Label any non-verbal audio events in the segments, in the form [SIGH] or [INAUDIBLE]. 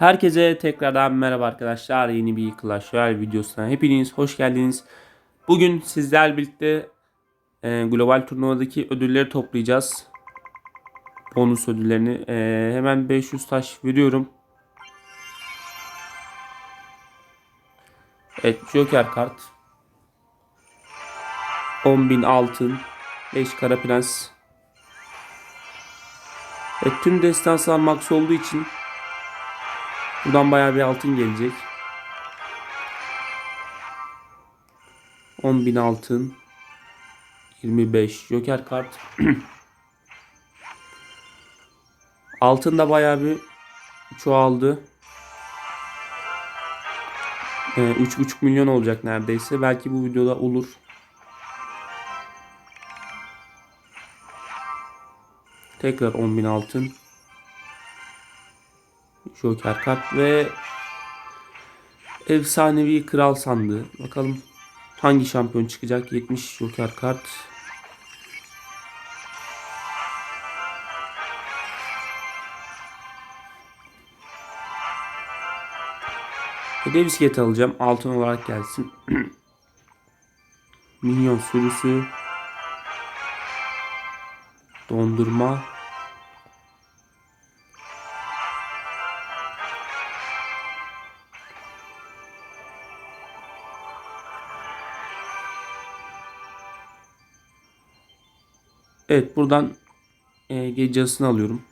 Herkese tekrardan merhaba arkadaşlar. Yeni bir Clash Royale videosuna hepiniz hoş geldiniz. Bugün sizler birlikte e, global turnuvadaki ödülleri toplayacağız. Bonus ödüllerini. E, hemen 500 taş veriyorum. Evet Joker kart. 10.000 altın. 5 kara prens. Evet, tüm destanslar max olduğu için Buradan bayağı bir altın gelecek. 10.000 altın. 25 Joker kart. [CLEARS THROAT] altın da bayağı bir çoğaldı. Ee, 3.5 milyon olacak neredeyse. Belki bu videoda olur. Tekrar 10.000 altın. Joker kart ve efsanevi kral sandığı. Bakalım hangi şampiyon çıkacak? 70 Joker kart. Hediye bisikleti alacağım. Altın olarak gelsin. [CLEARS THROAT] Minyon sürüsü. Dondurma. Evet buradan e, gece yazısını alıyorum.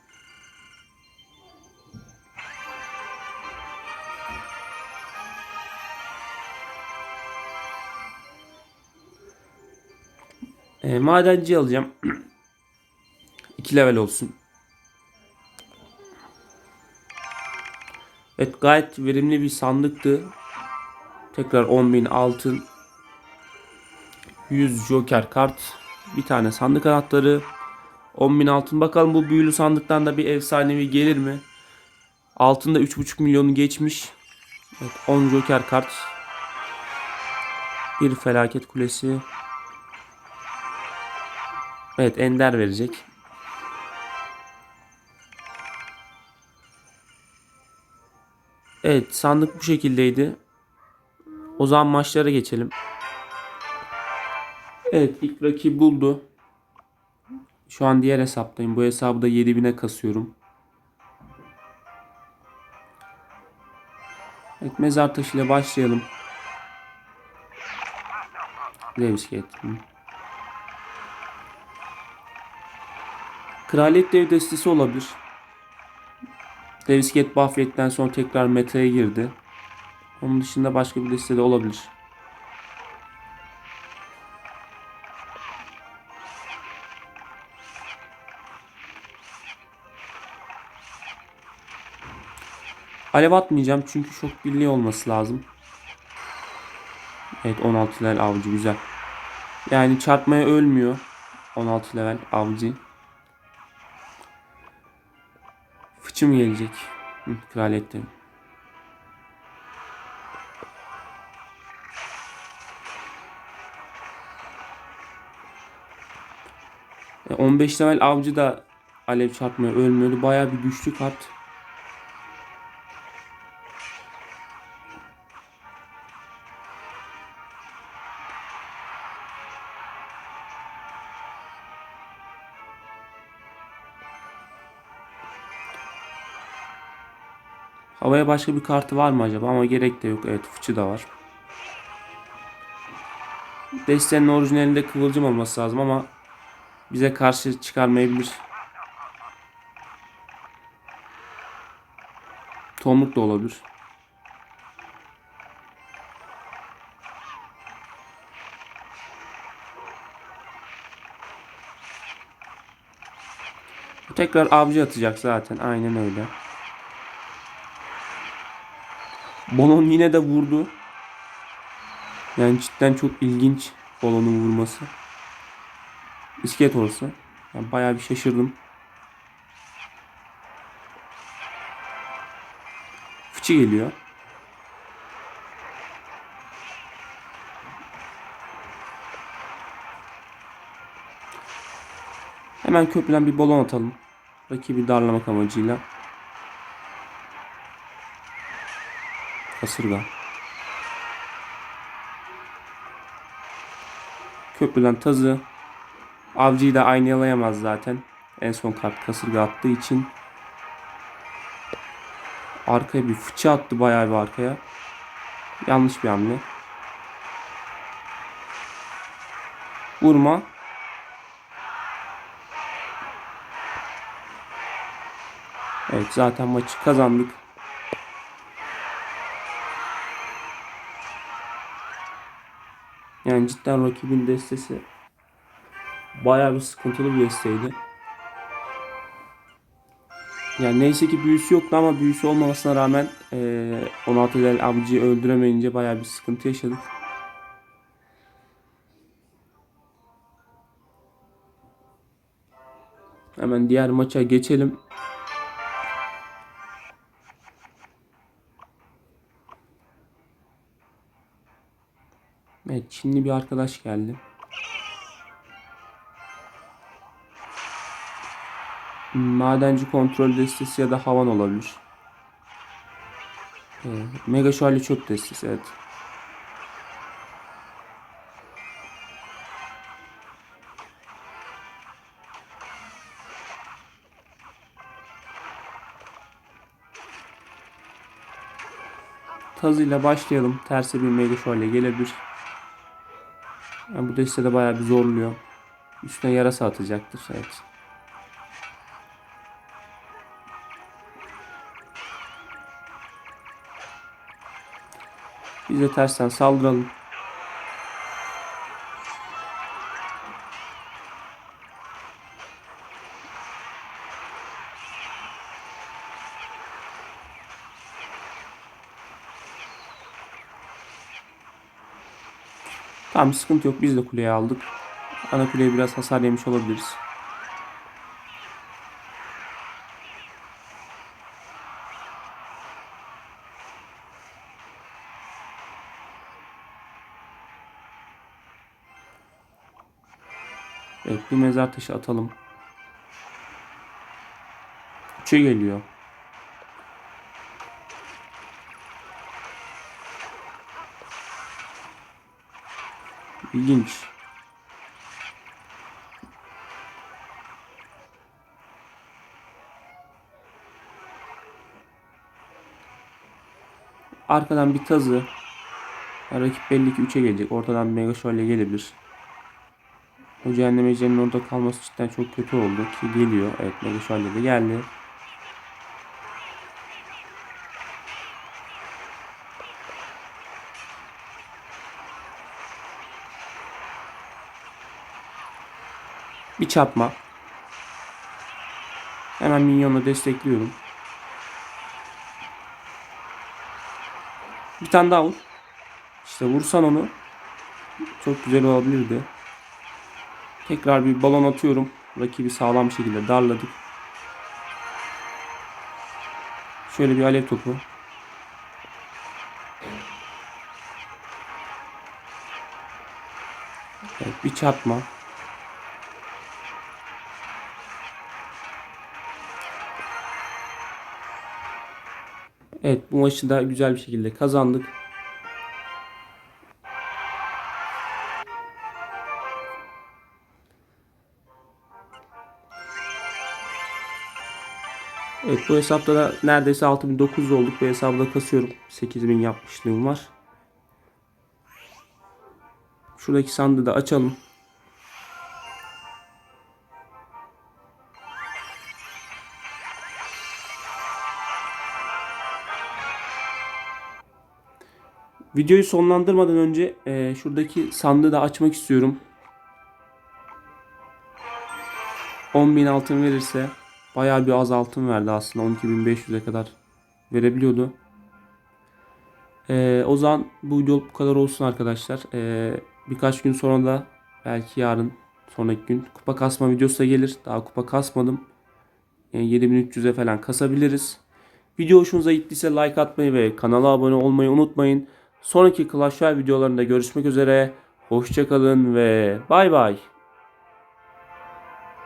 E, madenci alacağım. [CLEARS THROAT] 2 level olsun. Evet gayet verimli bir sandıktı. Tekrar 10.000 altın. 100 joker kart. Bir tane sandık anahtarı. 10.000 altın. Bakalım bu büyülü sandıktan da bir efsanevi gelir mi? Altında 3.5 milyonu geçmiş. Evet, 10 joker kart. Bir felaket kulesi. Evet ender verecek. Evet sandık bu şekildeydi. O zaman maçlara geçelim. Evet ilk rakibi buldu. Şu an diğer hesaptayım. Bu hesabı da 7000'e kasıyorum. Evet mezar taşı ile başlayalım. Levski Kraliyet dev destesi olabilir. Devsket Buffett'ten sonra tekrar meta'ya girdi. Onun dışında başka bir deste de olabilir. Alev atmayacağım çünkü çok birliği olması lazım. Evet 16 level avcı güzel. Yani çarpmaya ölmüyor. 16 level avcı. Fıçı mı gelecek? Hı, kraliyette. E, 15 level avcı da alev çarpmaya ölmüyordu. Baya bir güçlü kart. Havaya başka bir kartı var mı acaba? Ama gerek de yok. Evet fıçı da var. Destenin orijinalinde kıvılcım olması lazım ama bize karşı çıkarmayabilir. Tomruk da olabilir. Tekrar avcı atacak zaten. Aynen öyle. Balon yine de vurdu. Yani cidden çok ilginç balonun vurması. İskelet olsa. Yani bayağı bir şaşırdım. Fıçı geliyor. Hemen köprüden bir balon atalım. Rakibi darlamak amacıyla. Kasırga. Köprüden tazı. Avcıyı da aynalayamaz zaten. En son kart kasırga attığı için. Arkaya bir fıçı attı bayağı bir arkaya. Yanlış bir hamle. Vurma. Evet zaten maçı kazandık. Yani cidden rakibin destesi bayağı bir sıkıntılı bir desteydi. Yani neyse ki büyüsü yoktu ama büyüsü olmamasına rağmen eee 16 level avcıyı öldüremeyince bayağı bir sıkıntı yaşadık. Hemen diğer maça geçelim. Evet, Çinli bir arkadaş geldi. Madenci kontrol destesi ya da havan olabilir. Ee, Mega şövalye çöp destesi evet. Tazıyla başlayalım. Terse bir mega şövalye gelebilir. Yani bu destede bayağı bir zorluyor. Üstüne yarasa atacaktır. Evet. Biz de tersten saldıralım. Tamam sıkıntı yok. Biz de kuleyi aldık. Ana kuleye biraz hasar yemiş olabiliriz. Evet bir mezar taşı atalım. Üçe geliyor. İlginç. Arkadan bir tazı. Rakip belli ki 3'e gelecek. Ortadan mega şövalye gelebilir. O cehennem orada kalması cidden çok kötü oldu ki geliyor. Evet mega şövalye de geldi. Bir çarpma. Hemen minyonla destekliyorum. Bir tane daha vur. İşte vursan onu. Çok güzel olabilirdi. Tekrar bir balon atıyorum. Rakibi sağlam bir şekilde darladık. Şöyle bir alev topu. Evet bir çarpma. Evet bu maçı da güzel bir şekilde kazandık. Evet bu hesapta da neredeyse 6900 olduk. Bu hesabı kasıyorum. 8000 yapmışlığım var. Şuradaki sandığı da açalım. Videoyu sonlandırmadan önce e, şuradaki sandığı da açmak istiyorum. 10.000 altın verirse bayağı bir az altın verdi aslında 12.500'e kadar verebiliyordu. E, o zaman bu video bu kadar olsun arkadaşlar. E, birkaç gün sonra da belki yarın sonraki gün kupa kasma videosu da gelir. Daha kupa kasmadım. E, 7300'e falan kasabiliriz. Video hoşunuza gittiyse like atmayı ve kanala abone olmayı unutmayın. Sonraki Clash Royale videolarında görüşmek üzere. Hoşçakalın ve bay bay.